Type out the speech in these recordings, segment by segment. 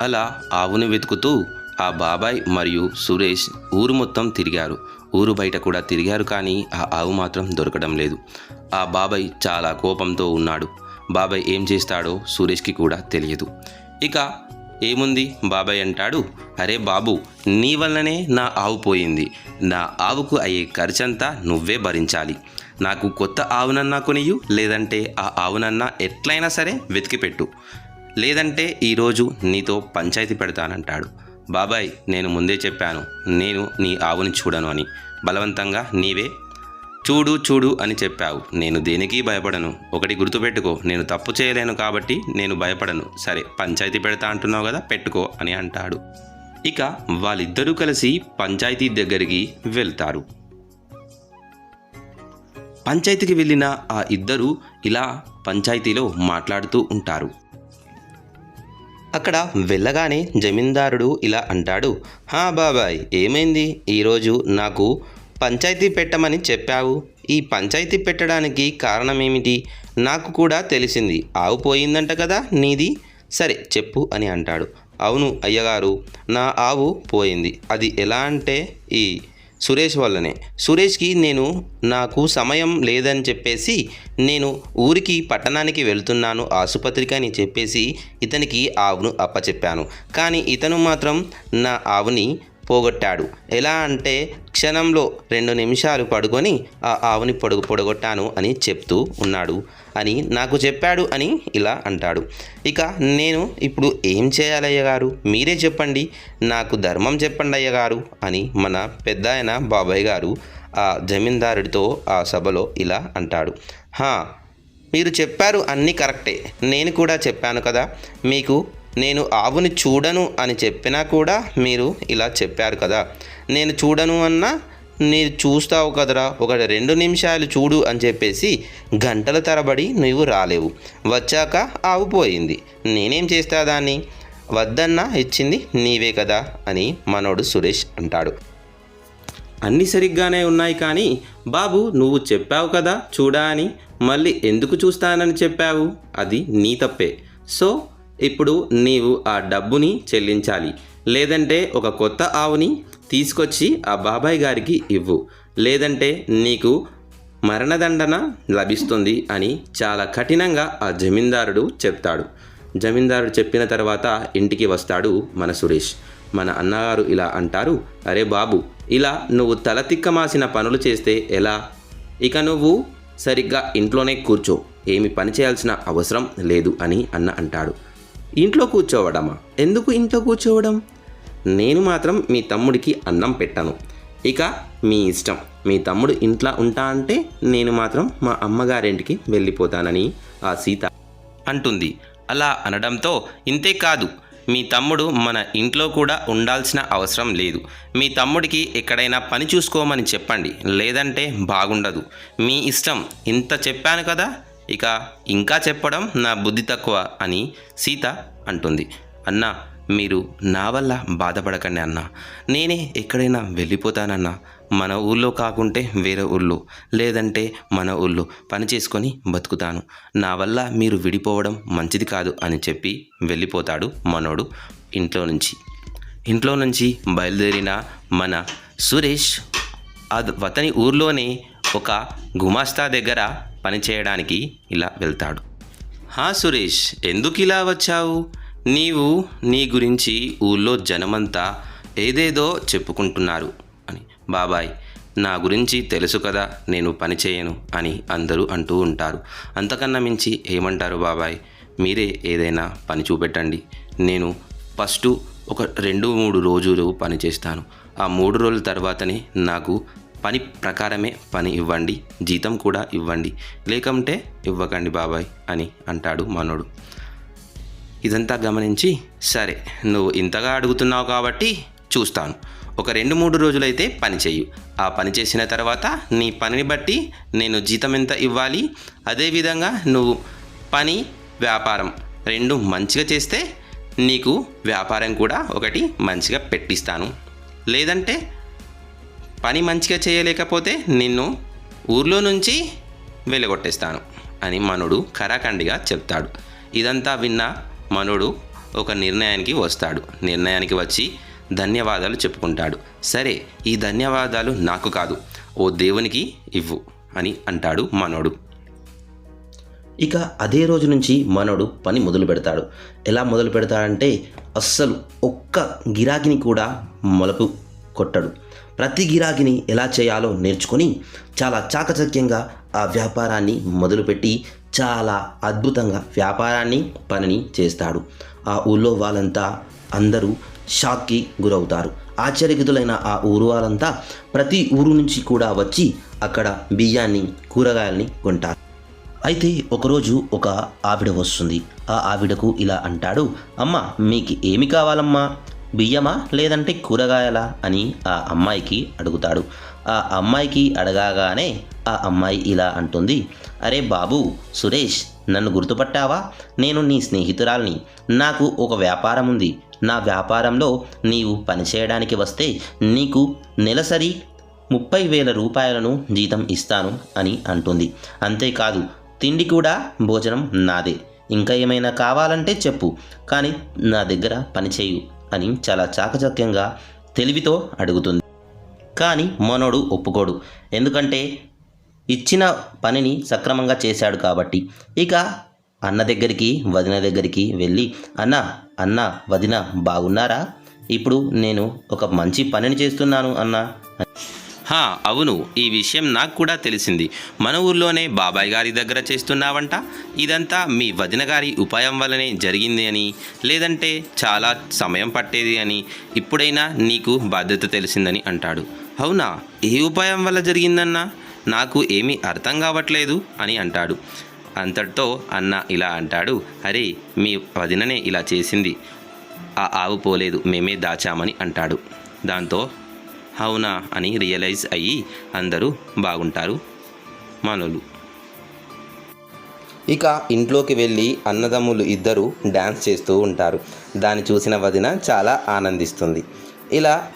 అలా ఆవును వెతుకుతూ ఆ బాబాయ్ మరియు సురేష్ ఊరు మొత్తం తిరిగారు. ఊరు బయట కూడా తిరిగారు కానీ ఆ ఆవు మాత్రం దొరకడం లేదు. ఆ బాబాయ్ చాలా కోపంతో ఉన్నాడు. బాబాయ్ ఏం చేస్తాడో సురేష్కి కూడా తెలియదు. ఇక ఏముంది బాబాయ్ అంటాడు. అరే బాబు నీ వల్లనే నా ఆవు పోయింది. నా ఆవుకు అయ్యే ఖర్చంతా నువ్వే భరించాలి. నాకు కొత్త ఆవునన్నా కొనియు లేదంటే ఆ ఆవునన్నా ఎట్లయినా సరే వెతికిపెట్టు. లేదంటే ఈరోజు నీతో పంచాయతీ పెడతానంటాడు. బాబాయ్ నేను ముందే చెప్పాను నేను నీ ఆవుని చూడను అని. బలవంతంగా నీవే? చూడు చూడు అని చెప్పావు. నేను దేనికి భయపడను. ఒకటి గుర్తుపెట్టుకో నేను తప్పు చేయలేను కాబట్టి నేను భయపడను. సరే పంచాయతీ పెడతా అంటున్నావు కదా పెట్టుకో అని అంటాడు. ఇక వాళ్ళిద్దరూ కలిసి పంచాయతీ దగ్గరికి వెళ్తారు. పంచాయతీకి వెళ్ళిన ఆ ఇద్దరు ఇలా పంచాయతీలో మాట్లాడుతూ ఉంటారు. అక్కడ వెళ్ళగానే జమీందారుడు ఇలా అంటాడు హా బాబాయ్ ఏమైంది? ఈరోజు నాకు పంచాయతీ పెట్టమని చెప్పావు. ఈ పంచాయతీ పెట్టడానికి కారణం ఏమిటి నాకు కూడా తెలిసింది. ఆవు పోయిందంట కదా నీది? సరే చెప్పు అని అంటాడు. అవును అయ్యగారు నా ఆవు పోయింది. అది ఎలా అంటే ఈ సురేష్ వల్లనే. సురేష్కి నేను నాకు సమయం లేదని చెప్పేసి నేను ఊరికి పట్టణానికి వెళ్తున్నాను ఆసుపత్రికి అని చెప్పేసి ఇతనికి ఆవును అప్పచెప్పాను. కానీ ఇతను మాత్రం నా ఆవుని పోగొట్టాడు. ఎలా అంటే క్షణంలో రెండు నిమిషాలు పడుకొని ఆ ఆవుని పొడుగు పొడగొట్టాను అని చెప్తూ ఉన్నాడు. అని నాకు చెప్పాడు అని ఇలా అంటాడు. ఇక నేను ఇప్పుడు ఏం చేయాలి అయ్యగారు? మీరే చెప్పండి. నాకు ధర్మం చెప్పండి అయ్యగారు అని మన పెద్ద ఆయన బాబాయ్ గారు ఆ జమీందారుడితో ఆ సభలో ఇలా అంటాడు. హా మీరు చెప్పారు అన్నీ కరెక్టే. నేను కూడా చెప్పాను కదా మీకు నేను ఆవుని చూడను అని చెప్పినా కూడా మీరు ఇలా చెప్పారు కదా. నేను చూడను అన్నా నేను చూస్తావు కదరా. ఒక రెండు నిమిషాలు చూడు అని చెప్పేసి గంటల తరబడి నువ్వు రాలేవు. వచ్చాక ఆవు పోయింది. నేనేం చేస్తా దాన్ని? వద్దన్నా ఇచ్చింది నీవే కదా అని మనోడు సురేష్ అంటాడు. అన్నీ సరిగ్గానే ఉన్నాయి కానీ బాబు నువ్వు చెప్పావు కదా చూడా అని మళ్ళీ ఎందుకు చూస్తానని చెప్పావు? అది నీ తప్పే. సో ఇప్పుడు నీవు ఆ డబ్బుని చెల్లించాలి. లేదంటే ఒక కొత్త ఆవుని తీసుకొచ్చి ఆ బాబాయ్ గారికి ఇవ్వు. లేదంటే నీకు మరణదండన లభిస్తుంది అని చాలా కఠినంగా ఆ జమీందారుడు చెప్తాడు. జమీందారుడు చెప్పిన తర్వాత ఇంటికి వస్తాడు మన సురేష్. మన అన్నగారు ఇలా అంటారు అరే బాబు ఇలా నువ్వు తలతిక్కమాసిన పనులు చేస్తే ఎలా? ఇక నువ్వు సరిగ్గా ఇంట్లోనే కూర్చో. ఏమి పని చేయాల్సిన అవసరం లేదు అని అన్న అంటాడు. ఇంట్లో కూర్చోవడమా? ఎందుకు ఇంట్లో కూర్చోవడం? నేను మాత్రం మీ తమ్ముడికి అన్నం పెట్టాను. ఇక మీ ఇష్టం. మీ తమ్ముడు ఇంట్లో ఉంటా అంటే నేను మాత్రం మా అమ్మగారింటికి వెళ్ళిపోతానని ఆ సీత అంటుంది. అలా అనడంతో ఇంతే కాదు మీ తమ్ముడు మన ఇంట్లో కూడా ఉండాల్సిన అవసరం లేదు. మీ తమ్ముడికి ఎక్కడైనా పని చూసుకోమని చెప్పండి. లేదంటే బాగుండదు. మీ ఇష్టం. ఇంత చెప్పాను కదా? ఇక ఇంకా చెప్పడం నా బుద్ధి తక్కువ అని సీత అంటుంది. అన్న మీరు నా వల్ల బాధపడకండి అన్న. నేనే ఎక్కడైనా వెళ్ళిపోతానన్నా. మన ఊళ్ళో కాకుంటే వేరే ఊళ్ళో లేదంటే మన ఊళ్ళో పని చేసుకొని బతుకుతాను. నా వల్ల మీరు విడిపోవడం మంచిది కాదు అని చెప్పి వెళ్ళిపోతాడు మనోడు ఇంట్లో నుంచి. ఇంట్లో నుంచి బయలుదేరిన మన సురేష్ అద- అతని ఊర్లోనే ఒక గుమాస్తా దగ్గర పనిచేయడానికి ఇలా వెళ్తాడు. హా సురేష్ ఎందుకు ఇలా వచ్చావు? నీవు నీ గురించి ఊళ్ళో జనమంతా ఏదేదో చెప్పుకుంటున్నారు అని. బాబాయ్ నా గురించి తెలుసు కదా నేను పని చేయను అని అందరూ అంటూ ఉంటారు. అంతకన్నా మించి ఏమంటారు బాబాయ్? మీరే ఏదైనా పని చూపెట్టండి. నేను ఫస్ట్ ఒక రెండు మూడు రోజులు పని చేస్తాను. ఆ మూడు రోజుల తర్వాతనే నాకు పని ప్రకారమే పని ఇవ్వండి జీతం కూడా ఇవ్వండి. లేకుంటే ఇవ్వకండి బాబాయ్ అని అంటాడు మనోడు. ఇదంతా గమనించి సరే నువ్వు ఇంతగా అడుగుతున్నావు కాబట్టి చూస్తాను. ఒక రెండు మూడు రోజులైతే పని చెయ్యు. ఆ పని చేసిన తర్వాత నీ పనిని బట్టి నేను జీతం ఎంత ఇవ్వాలి? అదేవిధంగా నువ్వు పని వ్యాపారం రెండు మంచిగా చేస్తే నీకు వ్యాపారం కూడా ఒకటి మంచిగా పెట్టిస్తాను. లేదంటే పని మంచిగా చేయలేకపోతే నిన్ను ఊర్లో నుంచి వెళ్ళగొట్టేస్తాను అని మనుడు కరాఖండిగా చెప్తాడు. ఇదంతా విన్న మనుడు ఒక నిర్ణయానికి వస్తాడు. నిర్ణయానికి వచ్చి ధన్యవాదాలు చెప్పుకుంటాడు. సరే ఈ ధన్యవాదాలు నాకు కాదు ఓ దేవునికి ఇవ్వు అని అంటాడు మనోడు. ఇక అదే రోజు నుంచి మనోడు పని మొదలు పెడతాడు. ఎలా మొదలు పెడతాడంటే అస్సలు ఒక్క గిరాకీని కూడా మొలపు కొట్టడు. ప్రతి గిరాకీని ఎలా చేయాలో నేర్చుకొని చాలా చాకచక్యంగా ఆ వ్యాపారాన్ని మొదలుపెట్టి చాలా అద్భుతంగా వ్యాపారాన్ని పనిని చేస్తాడు. ఆ ఊళ్ళో వాళ్ళంతా అందరూ షాక్కి గురవుతారు. ఆశ్చర్యగితులైన ఆ ఊరు వాళ్ళంతా ప్రతి ఊరు నుంచి కూడా వచ్చి అక్కడ బియ్యాన్ని కూరగాయల్ని కొంటారు. అయితే ఒకరోజు ఒక ఆవిడ వస్తుంది. ఆ ఆవిడకు ఇలా అంటాడు అమ్మ మీకు ఏమి కావాలమ్మా? బియ్యమా లేదంటే కూరగాయలా అని ఆ అమ్మాయికి అడుగుతాడు. ఆ అమ్మాయికి అడగాగానే ఆ అమ్మాయి ఇలా అంటుంది. అరే బాబు సురేష్ నన్ను గుర్తుపట్టావా? నేను నీ స్నేహితురాల్ని. నాకు ఒక వ్యాపారం ఉంది. నా వ్యాపారంలో నీవు పనిచేయడానికి వస్తే నీకు నెలసరి ముప్పై వేల రూపాయలను జీతం ఇస్తాను అని అంటుంది. అంతేకాదు తిండి కూడా భోజనం నాదే. ఇంకా ఏమైనా కావాలంటే చెప్పు. కానీ నా దగ్గర పనిచేయు అని చాలా చాకచక్యంగా తెలివితో అడుగుతుంది. కానీ మనోడు ఒప్పుకోడు. ఎందుకంటే ఇచ్చిన పనిని సక్రమంగా చేశాడు కాబట్టి. ఇక అన్న దగ్గరికి వదిన దగ్గరికి వెళ్ళి అన్న అన్న వదిన బాగున్నారా? ఇప్పుడు నేను ఒక మంచి పనిని చేస్తున్నాను అన్న. హా అవును ఈ విషయం నాకు కూడా తెలిసింది. మన ఊర్లోనే బాబాయ్ గారి దగ్గర చేస్తున్నావంట? ఇదంతా మీ వదిన గారి ఉపాయం వల్లనే జరిగింది అని లేదంటే చాలా సమయం పట్టేది అని ఇప్పుడైనా నీకు బాధ్యత తెలిసిందని అంటాడు. అవునా? ఏ ఉపాయం వల్ల జరిగిందన్నా? నాకు ఏమీ అర్థం కావట్లేదు అని అంటాడు. అంతటితో అన్న ఇలా అంటాడు అరే మీ వదిననే ఇలా చేసింది. ఆ ఆవు పోలేదు మేమే దాచామని అంటాడు. దాంతో అవునా అని రియలైజ్ అయ్యి అందరూ బాగుంటారు. మనోళ్ళు ఇక ఇంట్లోకి వెళ్ళి అన్నదమ్ములు ఇద్దరు డ్యాన్స్ చేస్తూ ఉంటారు. దాన్ని చూసిన వదిన చాలా ఆనందిస్తుంది. ఇలా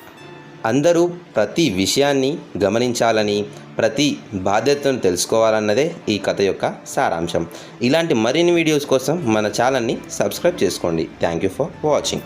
అందరూ ప్రతి విషయాన్ని గమనించాలని ప్రతి బాధ్యతను తెలుసుకోవాలన్నదే ఈ కథ యొక్క సారాంశం. ఇలాంటి మరిన్ని వీడియోస్ కోసం మన ఛానల్ని సబ్స్క్రైబ్ చేసుకోండి. Thank you for watching.